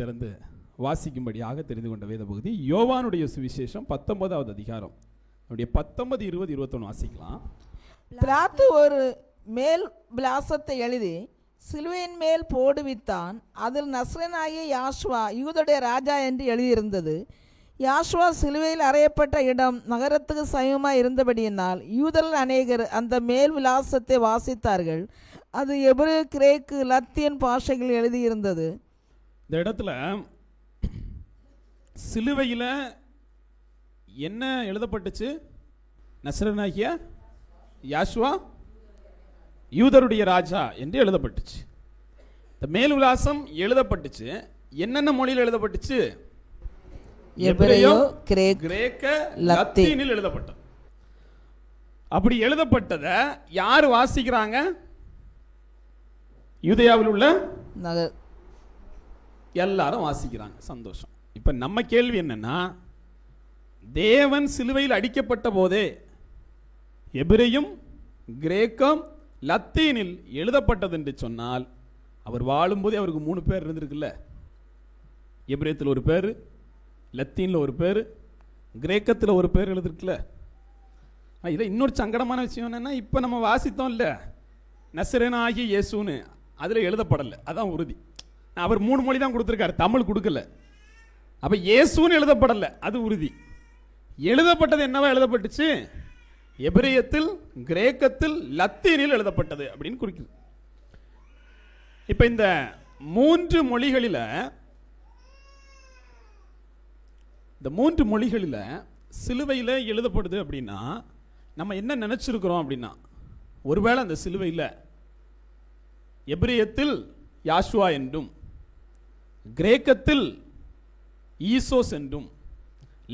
திறந்து வாசிக்கும்படியாக தெரிந்து கொண்ட வேத பகுதி யோவானுடைய சுவிசேஷம் பத்தொன்பதாவது அதிகாரம். அப்படியே பத்தொன்பது இருபது இருபத்தொன்று வாசிக்கலாம். பிளாத்து ஒரு மேல் விலாசத்தை எழுதி சிலுவையின் மேல் போடுவித்தான். அதில் நஸ்ரனாகிய யாஷ்வா யூதருடைய ராஜா என்று எழுதியிருந்தது. யாஷ்வா சிலுவையில் அறையப்பட்ட இடம் நகரத்துக்கு சமயமாக இருந்தபடியினால் யூதர்கள் அநேகர் அந்த மேல் விலாசத்தை வாசித்தார்கள். அது எபிரு கிரேக்கு லத்தியன் பாஷைகள் எழுதியிருந்தது. இந்த இடத்துல சிலுவையில் என்ன எழுதப்பட்டுச்சு? நசரனாகிய யாஷ்வா யூதருடைய ராஜா என்று எழுதப்பட்டுச்சு. இந்த மேல் விலாசம் எழுதப்பட்டுச்சு. என்னென்ன மொழியில் எழுதப்பட்டுச்சு? எபிரேயோ, கிரேக், கிரேக்க லத்தீன். லத்தீனில் எழுதப்பட்டது. அப்படி எழுதப்பட்டதை யார் வாசிக்கிறாங்க? யூதேயாவில் உள்ள எல்லாரும் வாசிக்கிறாங்க. சந்தோஷம். இப்போ நம்ம கேள்வி என்னென்னா தேவன் சிலுவையில் அடிக்கப்பட்ட போதே எபிரையும் கிரேக்கம் லத்தீனில் எழுதப்பட்டது என்று சொன்னால் அவர் வாழும்போதே அவருக்கு மூணு பேர் இருந்திருக்குல்ல. எபிரேத்தில் ஒரு பேர் லத்தீனில் ஒரு பேர் கிரேக்கத்தில் ஒரு பேர் எழுதிருக்குல்ல. இதில் இன்னொரு சங்கடமான விஷயம் என்னென்னா இப்போ நம்ம வாசித்தோம் இல்லை நசரனாகி இயேசுன்னு அதில் எழுதப்படலை. அதான் உறுதி. அவர் மூணு மொழி தான் கொடுத்துருக்காரு. தமிழ் கொடுக்கல. அப்போ இயேசுன்னு எழுதப்படலை. அது உறுதி. எழுதப்பட்டது என்னவா எழுதப்பட்டுச்சு? எபிரியத்தில் கிரேக்கத்தில் லத்தீனில் எழுதப்பட்டது அப்படின்னு குறிக்குது. இப்போ இந்த மூன்று மொழிகளில் இந்த மூன்று மொழிகளில் சிலுவையில் எழுதப்படுது அப்படின்னா நம்ம என்ன நினச்சிருக்கிறோம் அப்படின்னா ஒருவேளை அந்த சிலுவையில் எபிரியத்தில் யாஷ்வா என்றும் கிரேக்கத்தில் ஈசோஸ் என்றும்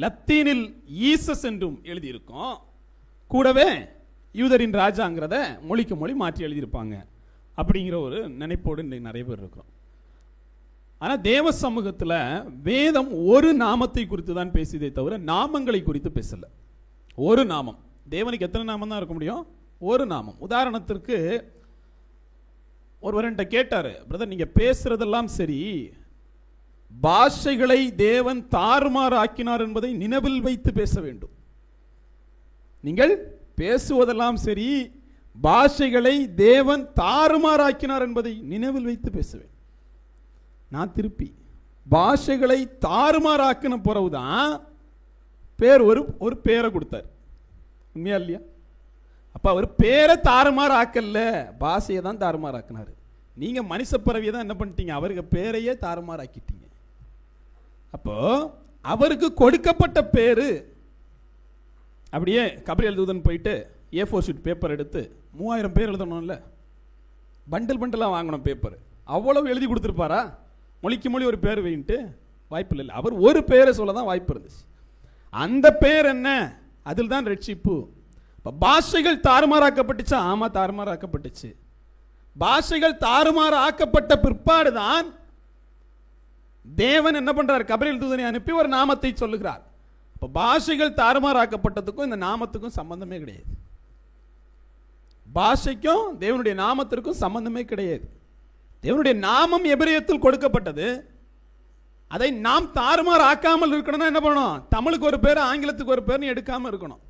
லத்தீனில் ஈசஸ் என்றும் எழுதியிருக்கோம். கூடவே யூதரின் ராஜாங்கிறத மொழிக்கு மொழி மாற்றி எழுதியிருப்பாங்க அப்படிங்கிற ஒரு நினைப்போடு இன்றைக்கு நிறைய பேர் இருக்கிறோம். ஆனால் தேவ சமூகத்தில் வேதம் ஒரு நாமத்தை குறித்து தான் பேசியதே தவிர நாமங்களை குறித்து பேசலை. ஒரு நாமம். தேவனுக்கு எத்தனை நாமம் தான் இருக்க முடியும்? ஒரு நாமம். உதாரணத்திற்கு ஒருவர் என்கிட்ட கேட்டார் பிரதர் நீங்கள் பேசுறதெல்லாம் சரி பாஷைகளை தேவன் தாறுமாறாக்கினார் என்பதை நினைவில் வைத்து பேச வேண்டும். நீங்கள் பேசுவதெல்லாம் சரி பாஷைகளை தேவன் தாறுமாறாக்கினார் என்பதை நினைவில் வைத்து பேசுவேன் நான் திருப்பி பாஷைகளை தாறுமாறாக்கின பிறகுதான் பேர் ஒரு ஒரு பேரை கொடுத்தார். உண்மையா இல்லையா? அப்போ அவர் பேரை தாறுமாறு ஆக்கல்ல பாஷையை தான் தாறுமாறாக்கினார். நீங்கள் நீங்க மனுஷ பிறவியை தான் என்ன பண்ணிட்டீங்க? அவருக்கு பேரையே தாறுமாறாக்கிட்டீங்க. அப்போ அவருக்கு கொடுக்கப்பட்ட பேரு. அப்படியே கபிரியல் தூதன் போயிட்டு ஏ ஃபோர் ஷீட் பேப்பர் எடுத்து மூவாயிரம் பேர் எழுதணும்ல. பண்டில் பண்டலாக வாங்கணும் பேப்பர் அவ்வளவு எழுதி கொடுத்துருப்பாரா? மொழிக்கு மொழி ஒரு பேர் வைன்ட்டு வாய்ப்பு இல்லை அவர் ஒரு பேரை சொல்ல தான் வாய்ப்பு இருந்துச்சு. அந்த பேர் என்ன? அதில் தான் ரட்சிப்பு. இப்போ பாஷைகள் தாறுமாறாக்கப்பட்டுச்சு. ஆமாம் தாறுமாறாக்கப்பட்டுச்சு. பாஷைகள் தாறுமாறு ஆக்கப்பட்ட பிற்பாடு தான் தேவன் என்ன பண்ணுறார் கபிரியல் தூதனை அனுப்பி ஒரு நாமத்தை சொல்லுகிறார். இப்போ பாஷைகள் தாறுமாறாக்கப்பட்டதுக்கும் இந்த நாமத்துக்கும் சம்பந்தமே கிடையாது. பாஷைக்கும் தேவனுடைய நாமத்திற்கும் சம்பந்தமே கிடையாது. தேவனுடைய நாமம் எபிரியத்தில் கொடுக்கப்பட்டது. அதை நாம் தாறுமாறு ஆக்காமல் இருக்கணும்னா என்ன பண்ணணும்? தமிழுக்கு ஒரு பேர் ஆங்கிலத்துக்கு ஒரு பேர்னு எடுக்காமல் இருக்கணும்.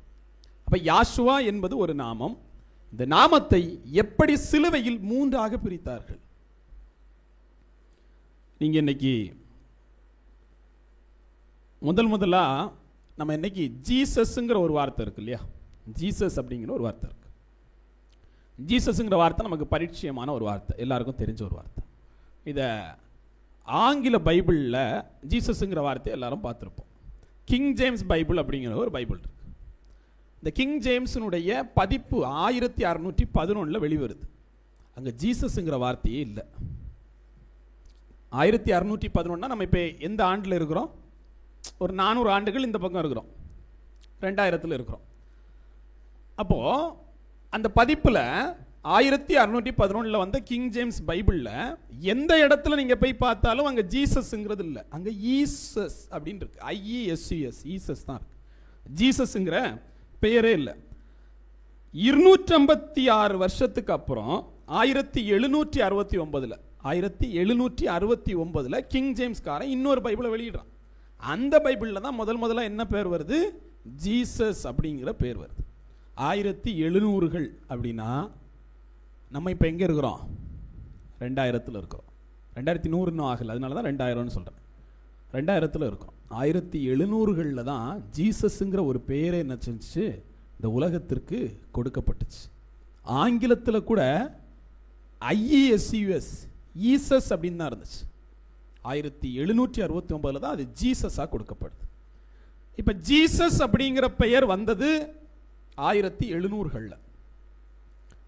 அப்போ யாஷுவா என்பது ஒரு நாமம். இந்த நாமத்தை எப்படி சிலுவையில் மூன்றாக பிரித்தார்கள்? நீங்க இன்னைக்கு முதல் முதலாக நம்ம இன்னைக்கு ஜீசஸ்ங்கிற ஒரு வார்த்தை இருக்கு இல்லையா? ஜீசஸ் அப்படிங்கிற ஒரு வார்த்தை இருக்குது ஜீசஸ்ங்கிற வார்த்தை நமக்கு பரிச்சயமான ஒரு வார்த்தை. எல்லாருக்கும் தெரிஞ்ச ஒரு வார்த்தை. இதை ஆங்கில பைபிளில் ஜீசஸ்ங்கிற வார்த்தையை எல்லாரும் பார்த்துருப்போம். கிங் ஜேம்ஸ் பைபிள் அப்படிங்கிற ஒரு பைபிள் இருக்கு. இந்த கிங் ஜேம்ஸினுடைய பதிப்பு ஆயிரத்தி அறநூற்றி பதினொன்றில் வெளிவருது. அங்கே ஜீசஸ்ங்கிற வார்த்தையே இல்லை. ஆயிரத்தி அறநூற்றி பதினொன்னா நம்ம இப்போ எந்த ஆண்டில் இருக்கிறோம்? ஒரு நானூறு ஆண்டுகள் இந்த பக்கம் இருக்கிறோம். ரெண்டாயிரத்தில் இருக்கிறோம். அப்போது அந்த பதிப்பில் ஆயிரத்தி அறுநூற்றி பதினொன்றில் வந்த கிங் ஜேம்ஸ் பைபிளில் எந்த இடத்துல நீங்கள் போய் பார்த்தாலும் அங்கே ஜீசஸ்ங்கிறது இல்லை. அங்கே ஈசஸ் அப்படின்னு இருக்கு. ஐஇஎஸ்யூஎஸ் ஈசஸ் தான் இருக்கு. ஜீசஸ்ங்கிற பெயரே இல்லை. இருநூற்றம்பத்தி ஆறு வருஷத்துக்கு அப்புறம் ஆயிரத்தி எழுநூற்றி அறுபத்தி ஒன்பதில் ஆயிரத்தி எழுநூற்றி அறுபத்தி ஒன்பதில் கிங் ஜேம்ஸ்காரன் இன்னொரு பைபிளை வெளியிடுறான். அந்த பைபிளில் தான் முதல் முதல்ல என்ன பேர் வருது? ஜீசஸ் அப்படிங்கிற பேர் வருது. ஆயிரத்தி எழுநூறுகள் அப்படின்னா நம்ம இப்போ எங்கே இருக்கிறோம்? ரெண்டாயிரத்தில் இருக்கிறோம். ரெண்டாயிரத்தி நூறு இன்னும் ஆகலை அதனால தான் ரெண்டாயிரம்னு சொல்கிறேன் ரெண்டாயிரத்தில் இருக்கோம். ஆயிரத்தி எழுநூறுகளில் தான் ஜீசஸ்ங்கிற ஒரு பேரே என்ன செஞ்சுச்சு? இந்த உலகத்திற்கு கொடுக்கப்பட்டுச்சு. ஆங்கிலத்தில் கூட ஐஇஎஸ்யூஎஸ் ஈசஸ் அப்படின்னு தான் இருந்துச்சு. ஆயிரத்தி எழுநூற்றி அறுபத்தி ஒன்பதில் தான் அது ஜீசஸாக கொடுக்கப்படுது. இப்போ ஜீசஸ் அப்படிங்கிற பெயர் வந்தது ஆயிரத்தி எழுநூறுகளில்.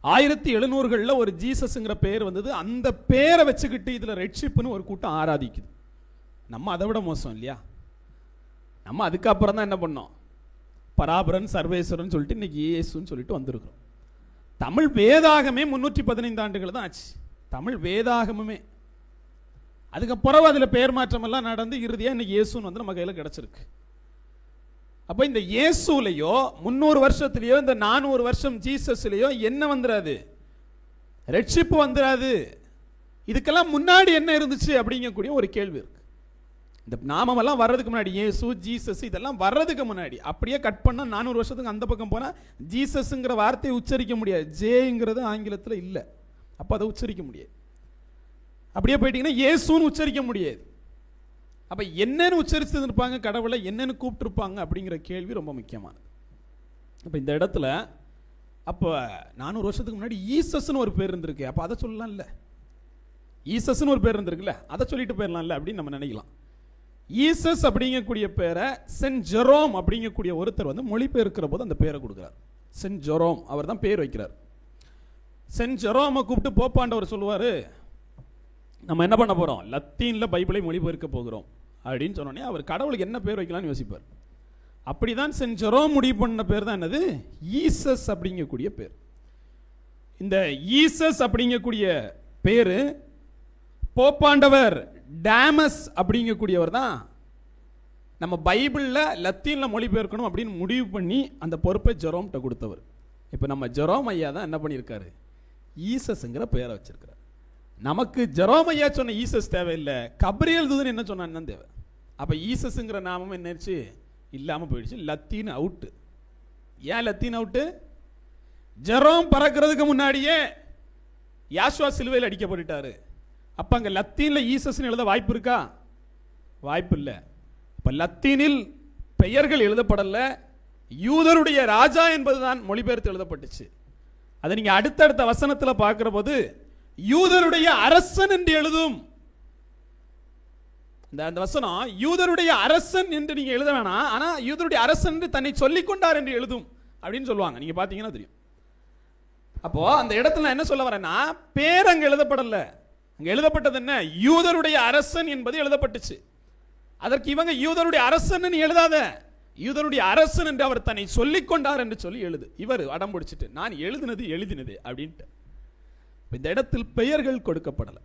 ஆயிரத்தி எழுநூறுகளில் ஒரு ஜீசஸ்ங்கிற பெயர் வந்தது. அந்த பேரை வச்சுக்கிட்டு இதில் ரெட்ஷிப்னு ஒரு கூட்டம் ஆராதிக்குது. நம்ம அதை விட மோசம் இல்லையா? நம்ம அதுக்கப்புறம் தான் என்ன பண்ணோம்? பராபரன் சர்வேஸ்வரன் சொல்லிட்டு இன்னைக்கு ஏசுன்னு சொல்லிட்டு வந்திருக்கிறோம். தமிழ் வேதாகமே முன்னூற்றி பதினைந்து ஆண்டுகள் தான் ஆச்சு. தமிழ் வேதாகமுமே. அதுக்கப்புறம் அதில் பெயர் மாற்றம் எல்லாம் நடந்து இறுதியாக இன்னைக்கு இயேசுன்னு வந்து நம்ம கையில் கிடச்சிருக்கு. அப்போ இந்த இயேசுலையோ முந்நூறு வருஷத்துலையோ இந்த நானூறு வருஷம் ஜீசஸ்லையோ என்ன வந்துடாது ரட்சிப்பு வந்துடாது இதுக்கெல்லாம் முன்னாடி என்ன இருந்துச்சு அப்படிங்கக்கூடிய ஒரு கேள்வி இருக்கு. இந்த நாமமெல்லாம் வர்றதுக்கு முன்னாடி இயேசு ஜீசஸ் இதெல்லாம் வர்றதுக்கு முன்னாடி அப்படியே கட் பண்ணால் நானூறு வருஷத்துக்கு அந்த பக்கம் போனால் ஜீசஸ்ங்கிற வார்த்தையை உச்சரிக்க முடியாது. ஜேங்கிறது ஆங்கிலத்தில் இல்லை. அப்போ அதை உச்சரிக்க முடியாது. அப்படியே போயிட்டீங்கன்னா ஏசுன்னு உச்சரிக்க முடியாது. அப்போ என்னன்னு உச்சரிச்சிருப்பாங்க கடவுளை என்னன்னு கூப்பிட்டுருப்பாங்க அப்படிங்கிற கேள்வி ரொம்ப முக்கியமானது. அப்போ இந்த இடத்துல அப்போ நானூறு வருஷத்துக்கு முன்னாடி ஈசஸ்னு ஒரு பேர் இருந்திருக்கு. அப்போ அதை சொல்லலாம்ல. ஈசஸ்னு ஒரு பேர் இருந்திருக்குல்ல. அதை சொல்லிட்டு போயிடலாம்ல அப்படின்னு நம்ம நினைக்கலாம். ஈசஸ் அப்படிங்கக்கூடிய பேரை சென்ட் ஜெரோம் அப்படிங்கக்கூடிய ஒருத்தர் வந்து மொழிபெயர்க்கிற போது அந்த பேரை கொடுக்குறார். சென்ட் ஜெரோம் அவர் தான் பேர் வைக்கிறார். சென்ட் ஜெரோமை கூப்பிட்டு போப்பாண்டவர் சொல்லுவார் நம்ம என்ன பண்ண போகிறோம் லத்தீனில் பைபிளை மொழிபெயர்க்க போகிறோம். அப்படின்னு சொன்னோடனே அவர் கடவுளுக்கு என்ன பேர் வைக்கலாம்னு யோசிப்பார். அப்படிதான் தான் ஜெரோம் முடிவு பண்ண பேர் தான் என்னது? ஈசஸ் அப்படிங்கக்கூடிய பேர். இந்த ஈசஸ் அப்படிங்கக்கூடிய பேர் போப்பாண்டவர் டேமஸ் அப்படிங்கக்கூடியவர் தான் நம்ம பைபிளில் லத்தீனில் மொழிபெயர்க்கணும் அப்படின்னு முடிவு பண்ணி அந்த பொறுப்பை ஜெரோம்கிட்ட கொடுத்தவர். இப்போ நம்ம ஜெரோம் ஐயா தான் என்ன பண்ணியிருக்காரு? ஈசஸ்ங்கிற பெயரை வச்சுருக்கிறார். நமக்கு ஜெரோமையா சொன்ன ஈசஸ் தேவையில்லை. கப்ரியல் தூதன் என்ன சொன்னான்னு தேவை அப்போ ஈசஸுங்கிற நாமம் என்னச்சு இல்லாமல் போயிடுச்சு. லத்தீன் அவுட்டு ஏன் லத்தீன் அவுட்டு ஜெரோம் பறக்கிறதுக்கு முன்னாடியே யாஷ்வா சிலுவையில் அடிக்கப்பட்டுட்டாரு. அப்போ அங்கே லத்தீனில் ஈசஸ்ன்னு எழுத வாய்ப்பு இருக்கா? வாய்ப்பு இல்லை. இப்போ லத்தீனில் பெயர்கள் எழுதப்படலை. யூதருடைய ராஜா என்பதுதான் மொழிபெயர்த்து எழுதப்பட்டுச்சு. அதை நீங்கள் அடுத்தடுத்த வசனத்தில் பார்க்குற போது யூதருடைய அரசன் என்று எழுதும். இந்த அந்த வசனம் யூதருடைய அரசன் என்று நீங்க எழுத வேணாம். ஆனா யூதருடைய அரசன் என்று தன்னை சொல்லிக் கொண்டார் என்று எழுதும் அப்படின்னு சொல்லுவாங்க. நீங்க பாத்தீங்கன்னா தெரியும். அப்போ அந்த இடத்துல நான் என்ன சொல்ல வரேன்னா பேர் அங்க எழுதப்படல. அங்க எழுதப்பட்டது என்ன? யூதருடைய அரசன் என்பது எழுதப்பட்டுச்சு. அதற்கு இவங்க யூதருடைய அரசன் நீ எழுதாத. யூதருடைய அரசன் என்று அவர் தன்னை சொல்லிக் கொண்டார் என்று சொல்லி எழுது. இவர் அடம் பிடிச்சிட்டு நான் எழுதினது எழுதினது அப்படின்ட்டு. இந்த இடத்தில் பெயர்கள் கொடுக்கப்படலை.